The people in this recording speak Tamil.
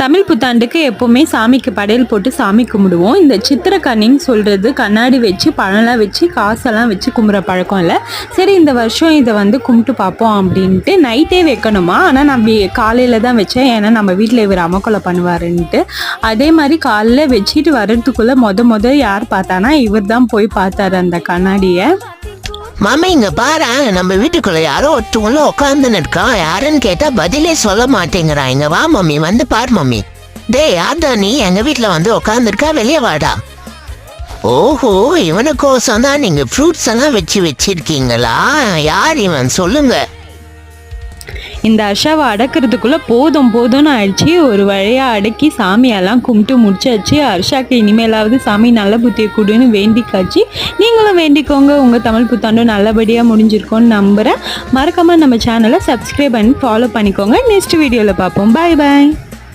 தமிழ் புத்தாண்டுக்கு எப்போவுமே சாமிக்கு படையல் போட்டு சாமி கும்பிடுவோம். இந்த சித்திரக்கண்ணின்னு சொல்கிறது கண்ணாடி வச்சு பழம்லாம் வச்சு காசெல்லாம் வச்சு கும்பிட்ற பழக்கம் இல்லை. சரி இந்த வருஷம் இதை வந்து கும்பிட்டு பார்ப்போம் அப்படின்ட்டு நைட்டே வைக்கணுமா? ஆனால் நான் காலையில் தான் வச்சேன். ஏன்னா நம்ம வீட்டில் இவர் அமக்கொலை பண்ணுவாருன்ட்டு. அதே மாதிரி காலையில் வச்சுட்டு வர்றதுக்குள்ளே மொத மொதல் யார் பார்த்தானா? இவர் தான் போய் பார்த்தாரு அந்த கண்ணாடியை. மாமா இங்க பாரு நம்ம வீட்டுக்குள்ள யாரோ ஒருத்தவங்கள உட்காந்துன்னு இருக்கான். யாருன்னு கேட்டா பதிலே சொல்ல மாட்டேங்கிறான். இங்க வா மம்மி வந்து பார் மம்மி. டேய் யார்டா நீ எங்க வீட்டுல வந்து உட்காந்துருக்கா வெளியே வாடா. ஓஹோ இவனுக்கோசம் தான் நீங்க ஃப்ரூட்ஸ் எல்லாம் வச்சு வச்சிருக்கீங்களா? யார் இவன்? சொல்லுங்க. இந்த அர்ஷாவை அடக்கிறதுக்குள்ளே போதும் போதும்னு ஆயிடுச்சு. ஒரு வழியாக அடக்கி சாமியெல்லாம் கும்பிட்டு முடிச்சாச்சு. அர்ஷாக்கு இனிமேலாவது சாமி நல்ல புத்தியை கொடுன்னு வேண்டிக்காச்சு. நீங்களும் வேண்டிக்கோங்க. உங்கள் தமிழ் புத்தாண்டும் நல்லபடியாக முடிஞ்சிருக்கோன்னு நம்புகிறேன் மறக்காமல் நம்ம சேனலை சப்ஸ்கிரைப் பண்ணி ஃபாலோ பண்ணிக்கோங்க. நெக்ஸ்ட் வீடியோவில் பார்ப்போம். பாய் பாய்